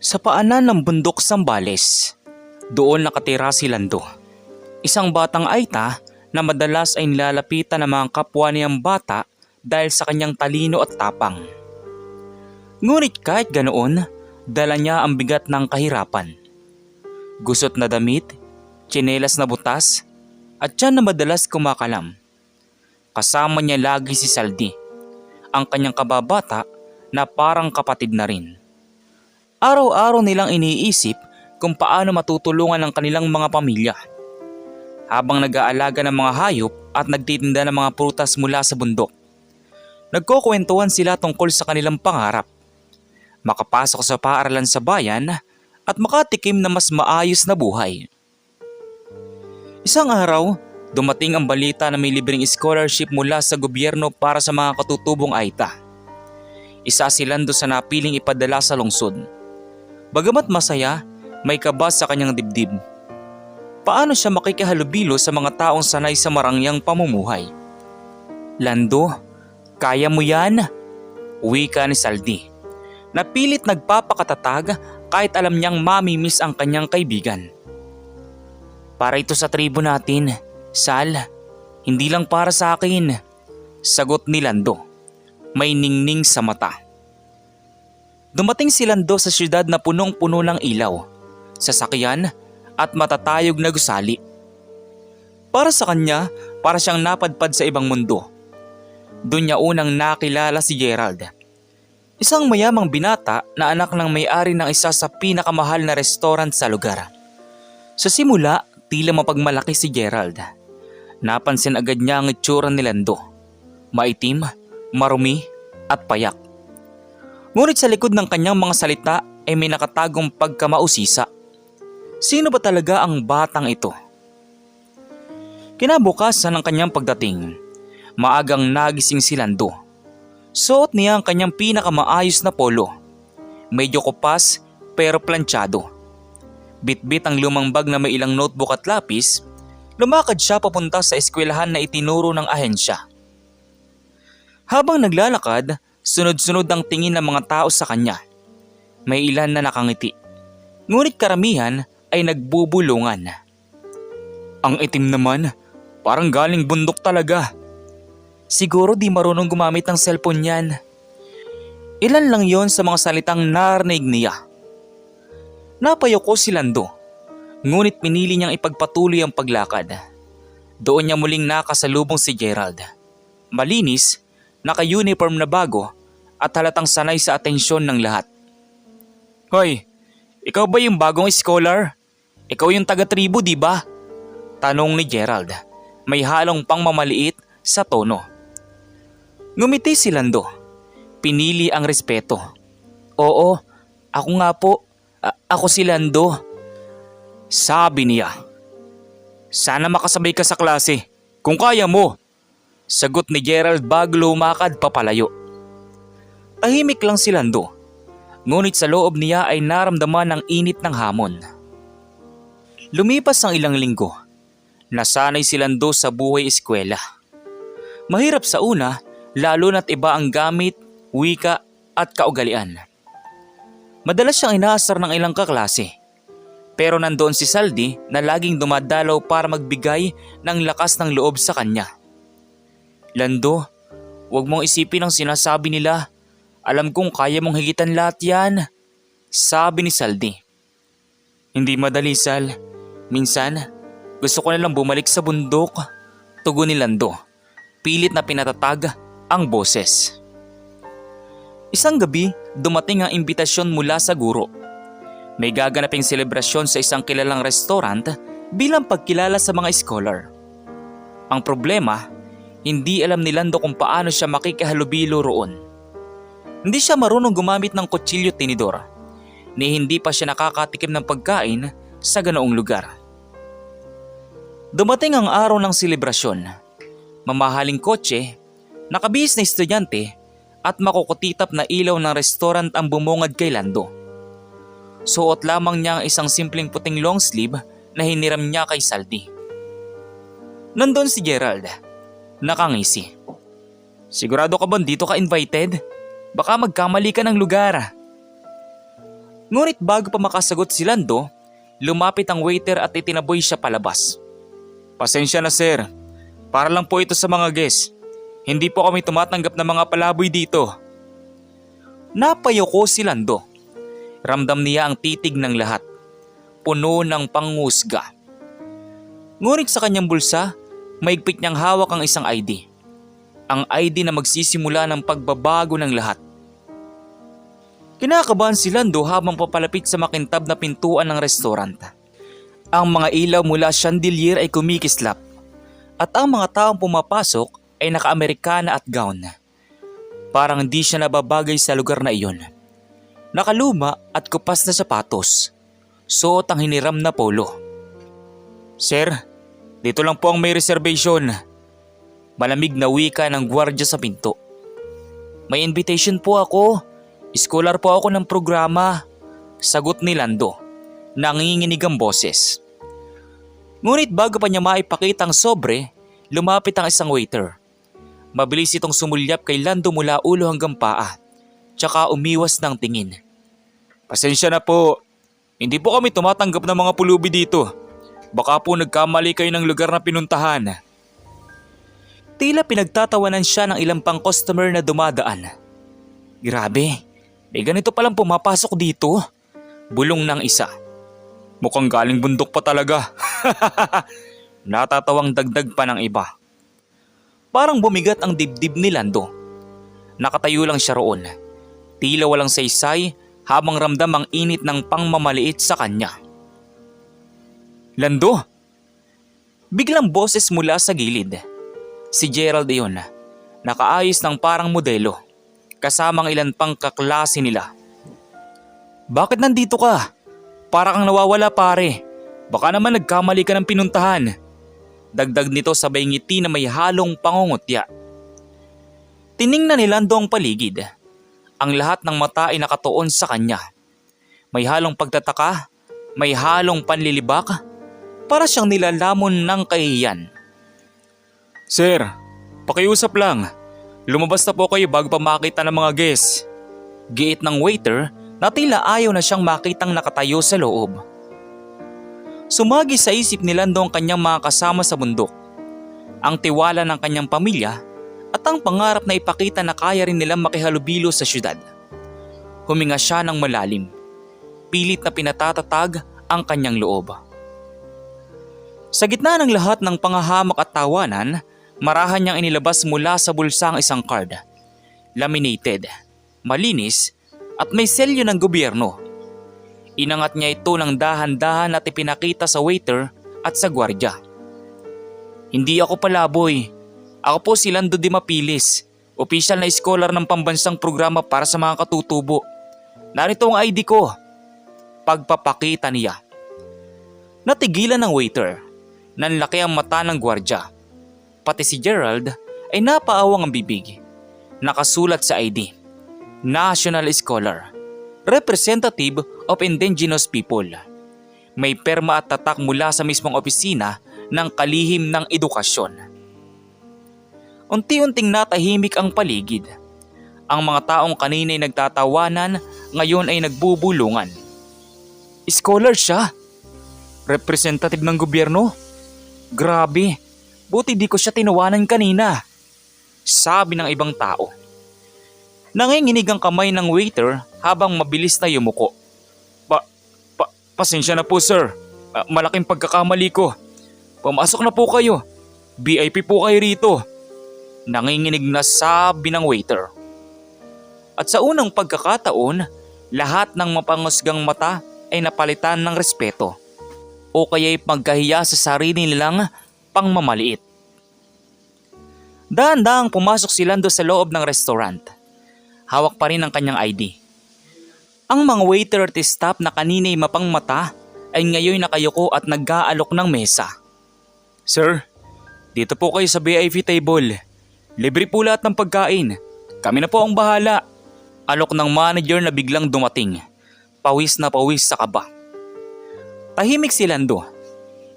Sa paanan ng bundok Sambales, doon nakatira si Lando. Isang batang aita na madalas ay nilalapitan ng mga kapwa niyang bata dahil sa kanyang talino at tapang. Ngunit kahit ganoon, dala niya ang bigat ng kahirapan. Gusot na damit, tsinelas na butas, at tiyan na madalas kumakalam. Kasama niya lagi si Saldi, ang kanyang kababata na parang kapatid na rin. Araw-araw nilang iniisip kung paano matutulungan ang kanilang mga pamilya. Habang nag-aalaga ng mga hayop at nagtitinda ng mga prutas mula sa bundok. Nagkukwentuhan sila tungkol sa kanilang pangarap. Makapasok sa paaralan sa bayan at makatikim na mas maayos na buhay. Isang araw, dumating ang balita na may libreng scholarship mula sa gobyerno para sa mga katutubong Aita. Isa silang do sa napiling ipadala sa lungsod. Bagamat masaya, may kaba sa kanyang dibdib. Paano siya makikihalubilo sa mga taong sanay sa marangyang pamumuhay? Lando, kaya mo yan? Wika ni Saldi. Napilit nagpapakatatag kahit alam niyang mamimiss ang kanyang kaibigan. Para ito sa tribo natin, Sal. Hindi lang para sa akin. Sagot ni Lando. May ningning sa mata. Dumating si Lando sa syudad na punong-puno ng ilaw, sasakyan at matatayog na gusali. Para sa kanya, para siyang napadpad sa ibang mundo. Doon niya unang nakilala si Gerald. Isang mayamang binata na anak ng may-ari ng isa sa pinakamahal na restaurant sa lugar. Sa simula, tila mapagmalaki si Gerald. Napansin agad niya ang itsura ni Lando. Maitim, marumi, at payak. Ngunit sa likod ng kanyang mga salita ay may nakatagong pagkamausisa. Sino ba talaga ang batang ito? Kinabukasan ng kanyang pagdating, maagang nagising si Lando. Suot niya ang kanyang pinakamaayos na polo. Medyo kupas pero planchado. Bitbit ang lumang bag na may ilang notebook at lapis, lumakad siya papunta sa eskwelahan na itinuro ng ahensya. Habang naglalakad, sunod-sunod ang tingin ng mga tao sa kanya. May ilan na nakangiti. Ngunit karamihan ay nagbubulungan. Ang itim naman, parang galing bundok talaga. Siguro di marunong gumamit ng cellphone yan. Ilan lang yon sa mga salitang narinig niya. Napayoko si Lando, ngunit pinili niyang ipagpatuloy ang paglakad. Doon niya muling nakasalubong si Gerald. Malinis, naka-uniform na bago at halatang sanay sa atensyon ng lahat. Hoy, ikaw ba yung bagong scholar? Ikaw yung taga-tribo, di ba? Tanong ni Gerald. May halong pangmamaliit sa tono. Ngumiti si Lando. Pinili ang respeto. Oo, ako nga po. A- ako si Lando. Sabi niya. Sana makasabay ka sa klase. Kung kaya mo. Sagot ni Gerald bago lumakad papalayo. Tahimik lang si Lando. Ngunit sa loob niya ay naramdaman ang init ng hamon. Lumipas ang ilang linggo. Nasanay si Lando sa buhay eskwela. Mahirap sa una, lalo na't iba ang gamit, wika at kaugalian. Madalas siyang inaasar ng ilang kaklase. Pero nandoon si Saldi na laging dumadalaw para magbigay ng lakas ng loob sa kanya. Lando, huwag mong isipin ang sinasabi nila. Alam kong kaya mong higitan lahat yan. Sabi ni Saldi. Hindi madali, Sal. Minsan, gusto ko na lang bumalik sa bundok. Tugon ni Lando. Pilit na pinatatag ang boses. Isang gabi, dumating ang imbitasyon mula sa guro. May gaganaping selebrasyon sa isang kilalang restaurant bilang pagkilala sa mga scholar. Ang problema, hindi alam ni Lando kung paano siya makikihalubilo roon. Hindi siya marunong gumamit ng kutsilyo tinidor, ni hindi pa siya nakakatikim ng pagkain sa ganoong lugar. Dumating ang araw ng selebrasyon. Mamahaling kotse, nakabihis na estudyante at makukutitap na ilaw ng restaurant ang bumungad kay Lando. Suot lamang niya ang isang simpleng puting long sleeve na hiniram niya kay Saldi. Nandun si Gerald. Nakangisi. Sigurado ka ba dito ka invited? Baka magkamali ka ng lugar. Ngunit bago pa makasagot si Lando, lumapit ang waiter at itinaboy siya palabas. Pasensya na sir, para lang po ito sa mga guests. Hindi po kami tumatanggap ng mga palaboy dito. Napayoko si Lando. Ramdam niya ang titig ng lahat. Puno ng pangusga. Ngunit sa kanyang bulsa, maigpit niyang hawak ang isang ID. Ang ID na magsisimula ng pagbabago ng lahat. Kinakabahan si Lando habang papalapit sa makintab na pintuan ng restaurant. Ang mga ilaw mula chandelier ay kumikislap at ang mga taong pumapasok ay naka-Amerikana at gown. Parang hindi siya nababagay sa lugar na iyon. Nakaluma at kupas na sapatos. Suot ang hiniram na polo. Sir, dito lang po ang may reservation. Malamig na wika ng gwardya sa pinto. May invitation po ako. Scholar po ako ng programa. Sagot ni Lando. Nanginginig ang boses. Ngunit bago pa niya maipakita ang sobre, lumapit ang isang waiter. Mabilis itong sumulyap kay Lando mula ulo hanggang paa, tsaka umiwas ng tingin. Pasensya na po, hindi po kami tumatanggap ng mga pulubi dito. Baka po nagkamali kayo ng lugar na pinuntahan. Tila pinagtatawanan siya ng ilang pang customer na dumadaan. Grabe, may ganito palang pumapasok dito. Bulong ng isa. Mukhang galing bundok pa talaga. Natatawang dagdag pa ng iba. Parang bumigat ang dibdib ni Lando. Nakatayo lang siya roon. Tila walang saysay habang ramdam ang init ng pangmamaliit sa kanya. Lando! Biglang boses mula sa gilid. Si Gerald iyon, nakaayos ng parang modelo, kasamang ilan pang kaklase nila. Bakit nandito ka? Para kang nawawala pare. Baka naman nagkamali ka ng pinuntahan. Dagdag nito sabay ngiti na may halong pangungutya. Tiningnan ni Lando ang paligid. Ang lahat ng mata ay nakatuon sa kanya. May halong pagtataka, may halong panlilibak, para siyang nilalamon ng kahiyan. Sir, pakiusap lang. Lumabas na po kayo bago pa makita ng mga guests. Giit ng waiter na tila ayaw na siyang makitang nakatayo sa loob. Sumagi sa isip ni Lando ang kanyang mga kasama sa bundok. Ang tiwala ng kanyang pamilya at ang pangarap na ipakita na kaya rin nilang makihalubilo sa syudad. Huminga siya ng malalim. Pilit na pinatatatag ang kanyang loob. Sa gitna ng lahat ng pangahamak at tawanan, marahan niyang inilabas mula sa bulsa ang isang card. Laminated, malinis, at may selyo ng gobyerno. Inangat niya ito ng dahan-dahan at ipinakita sa waiter at sa gwardya. Hindi ako palaboy. Ako po si Lando Di Mapilis, opisyal na scholar ng pambansang programa para sa mga katutubo. Narito ang ID ko. Pagpapakita niya. Natigilan ng waiter. Nanlaki ang mata ng gwardya. Pati si Gerald ay napaawang ang bibig. Nakasulat sa ID. National Scholar. Representative of Indigenous People. May perma at tatak mula sa mismong opisina ng kalihim ng edukasyon. Unti-unting natahimik ang paligid. Ang mga taong kanina ay nagtatawanan, ngayon ay nagbubulungan. Scholar siya? Representative ng gobyerno? Grabe, buti di ko siya tinawanan kanina. Sabi ng ibang tao. Nanginginig ang kamay ng waiter habang mabilis na yumuko. Pa, pa, pasensya na po sir. Ah, malaking pagkakamali ko. Pumasok na po kayo. VIP po kayo rito. Nanginginig na sabi ng waiter. At sa unang pagkakataon, lahat ng mapangusgang mata ay napalitan ng respeto o kaya'y pagkahiya sa sarili nilang pangmamaliit. Dahan-dahang pumasok si Lando sa loob ng restaurant. Hawak pa rin ang kanyang ID. Ang mga waiter at staff na kanina'y mapang mata ay ngayon nakayuko at nag-aalok ng mesa. Sir, dito po kayo sa VIP table. Libre po lahat ng pagkain. Kami na po ang bahala. Alok ng manager na biglang dumating. Pawis na pawis sa kaba. Tahimik si Lando.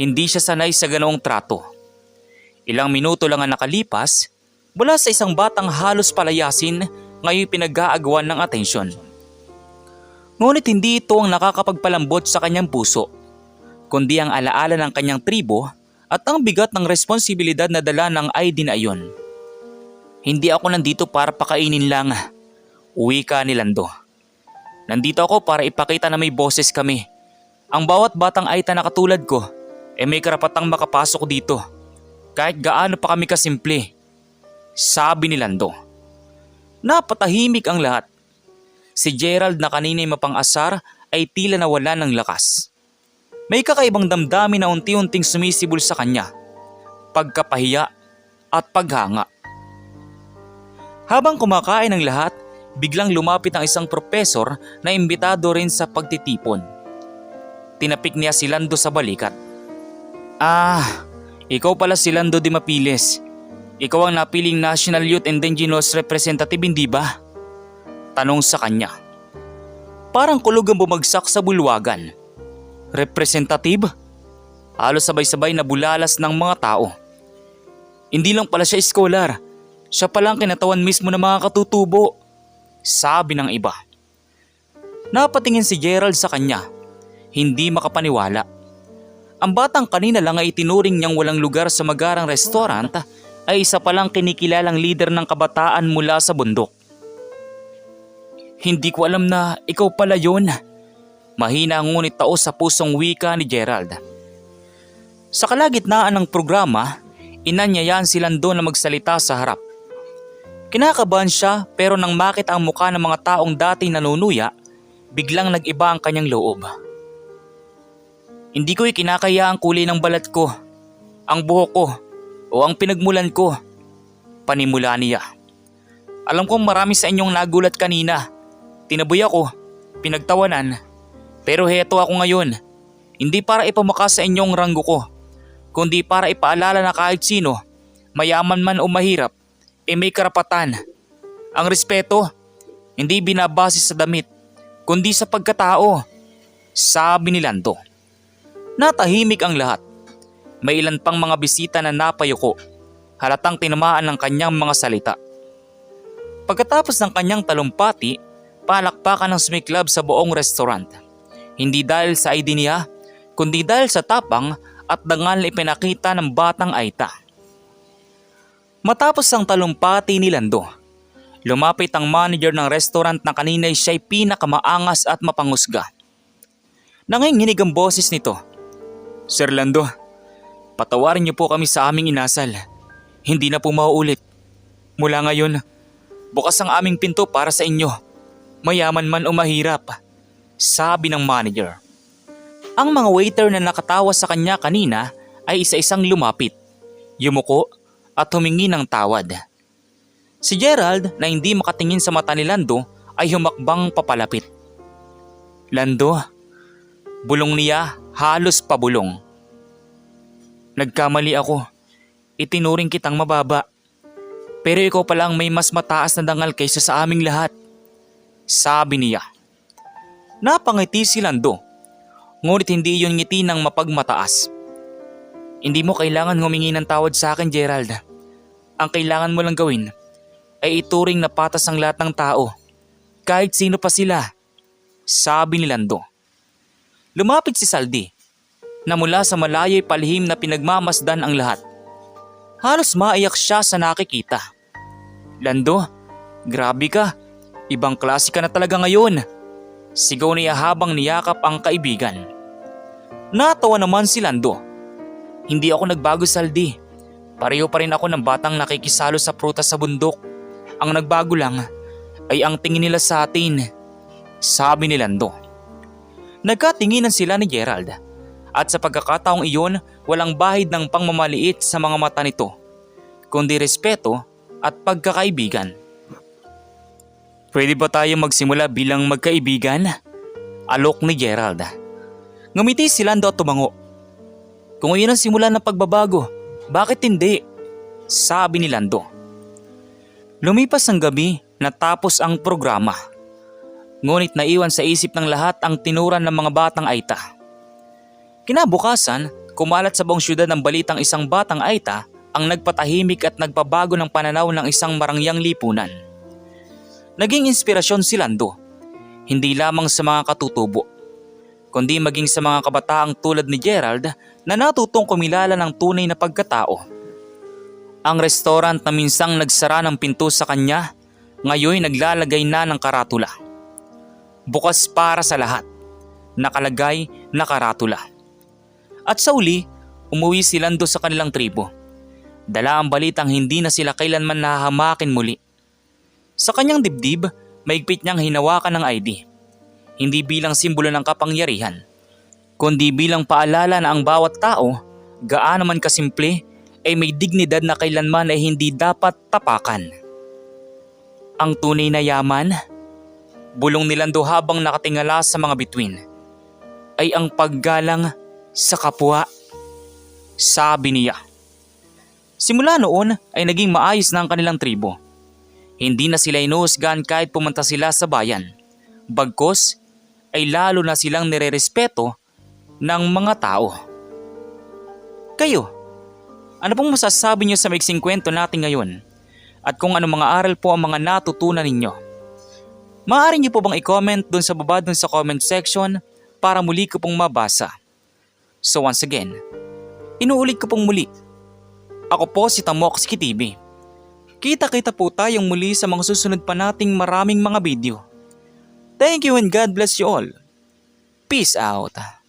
Hindi siya sanay sa ganoong trato. Ilang minuto lang ang nakalipas, mula sa isang batang halos palayasin ngayon pinag-aagawan ng atensyon. Ngunit hindi ito ang nakakapagpalambot sa kanyang puso, kundi ang alaala ng kanyang tribo at ang bigat ng responsibilidad na dala ng ID na iyon. Hindi ako nandito para pakainin lang. Uwi ka ni Lando. Nandito ako para ipakita na may boses kami. Ang bawat batang Aita na katulad ko, eh may karapatang makapasok dito. Kahit gaano pa kami kasimple. Sabi ni Lando. Napatahimik ang lahat. Si Gerald na kanina'y mapang-asar ay tila nawala ng lakas. May kakaibang damdamin na unti-unting sumisibol sa kanya. Pagkapahiya at paghanga. Habang kumakain ang lahat, biglang lumapit ang isang propesor na imbitado rin sa pagtitipon. Tinapik niya si Lando sa balikat. Ah, ikaw pala si Lando Di Mapiles. Ikaw ang napiling National Youth Indigenous Representative, hindi ba? Tanong sa kanya. Parang kulog ang bumagsak sa bulwagan. Representative? Halos sabay-sabay na bulalas ng mga tao. Hindi lang pala siya scholar. Siya pala ang kinatawan mismo ng mga katutubo. Sabi ng iba. Napatingin si Gerald sa kanya. Hindi makapaniwala. Ang batang kanina lang ay itinuring niyang walang lugar sa magarang restaurant ay isa palang kinikilalang leader ng kabataan mula sa bundok. Hindi ko alam na ikaw pala yon. Mahina ngunit tao sa pusong wika ni Gerald. Sa kalagitnaan ng programa, inanyayahan si Lando na magsalita sa harap. Kinakabahan siya pero nang makita ang mukha ng mga taong dating nanunuya, biglang nag-iba ang kanyang loob. Hindi ko ikinakaya ang kulay ng balat ko, ang buhok ko, o ang pinagmulan ko. Panimula niya. Alam kong marami sa inyong nagulat kanina. Tinaboy ako, pinagtawanan. Pero heto ako ngayon. Hindi para ipamakas sa inyong ranggo ko, kundi para ipaalala na kahit sino, mayaman man o mahirap, e may karapatan. Ang respeto, hindi binabase sa damit, kundi sa pagkatao. Sabi ni Lando. Natahimik ang lahat. May ilan pang mga bisita na napayuko. Halatang tinamaan ng kanyang mga salita. Pagkatapos ng kanyang talumpati, palakpakan ng sumiklab sa buong restaurant. Hindi dahil sa ID niya, kundi dahil sa tapang at dangal na ipinakita ng batang Aita. Matapos ang talumpati ni Lando, lumapit ang manager ng restaurant na kanina'y siya'y pinakamaangas at mapangusga. Nanginginig ang boses nito. Sir Lando, patawarin niyo po kami sa aming inasal. Hindi na po mauulit. Mula ngayon, bukas ang aming pinto para sa inyo. Mayaman man o mahirap. Sabi ng manager. Ang mga waiter na nakatawa sa kanya kanina ay isa-isang lumapit. Yumuko at humingi ng tawad. Si Gerald na hindi makatingin sa mata ni Lando ay humakbang papalapit. Lando, bulong niya halos pabulong. Nagkamali ako. Itinuring kitang mababa. Pero ikaw pala ang may mas mataas na dangal kaysa sa aming lahat. Sabi niya. Napangiti si Lando. Ngunit hindi iyon ngiti ng mapagmataas. Hindi mo kailangan humingi ng tawad sa akin, Gerald. Ang kailangan mo lang gawin ay ituring na patas ang lahat ng tao. Kahit sino pa sila. Sabi ni Lando. Lumapit si Saldi na mula sa malayay palihim na pinagmamasdan ang lahat. Halos maiyak siya sa nakikita. Lando, grabe ka. Ibang klase ka na talaga ngayon. Sigaw niya habang niyakap ang kaibigan. Natawa naman si Lando. Hindi ako nagbago saldi. Pareho pa rin ako ng batang nakikisalo sa prutas sa bundok. Ang nagbago lang ay ang tingin nila sa atin. Sabi ni Lando. Nagkatinginan sila ni Gerald. At sa pagkakataong iyon, walang bahid ng pangmamaliit sa mga mata nito, kundi respeto at pagkakaibigan. Pwede ba tayo magsimula bilang magkaibigan? Alok ni Gerald. Ngumiti si Lando at tumango. Kung iyon ang simula ng pagbabago, bakit hindi? Sabi ni Lando. Lumipas ang gabi natapos ang programa. Ngunit naiwan sa isip ng lahat ang tinuran ng mga batang Aita. Kinabukasan, kumalat sa buong syudad ng balitang isang batang Aita ang nagpatahimik at nagpabago ng pananaw ng isang marangyang lipunan. Naging inspirasyon si Lando. Hindi lamang sa mga katutubo, kundi maging sa mga kabataang tulad ni Gerald na natutong kumilala ng tunay na pagkatao. Ang restaurant na minsang nagsara ng pinto sa kanya, ngayon naglalagay na ng karatula. Bukas para sa lahat. Nakalagay na karatula. At sa uli, umuwi si Lando sa kanilang tribo. Dala ang balitang hindi na sila kailanman nahahamakin muli. Sa kanyang dibdib, maigpit niyang hinawakan ng ID. Hindi bilang simbolo ng kapangyarihan, kundi bilang paalala na ang bawat tao, gaano man kasimple, ay may dignidad na kailanman ay hindi dapat tapakan. Ang tunay na yaman, bulong ni Lando habang nakatingala sa mga bituin, ay ang paggalang sa kapwa. Sabi niya. Simula noon ay naging maayos na ang kanilang tribo. Hindi na sila inuusgan kahit pumunta sila sa bayan. Bagkos ay lalo na silang nirerespeto ng mga tao. Kayo, ano pong masasabi niyo sa maiksing kwento natin ngayon? At kung ano mga aral po ang mga natutunan ninyo? Maaari niyo po bang i-comment dun sa baba dun sa comment section para muli ko pong mabasa? So once again, inuulit ko pong muli. Ako po si Tamox TV. Kita-kita po tayong muli sa mga susunod pa nating maraming mga video. Thank you and God bless you all. Peace out.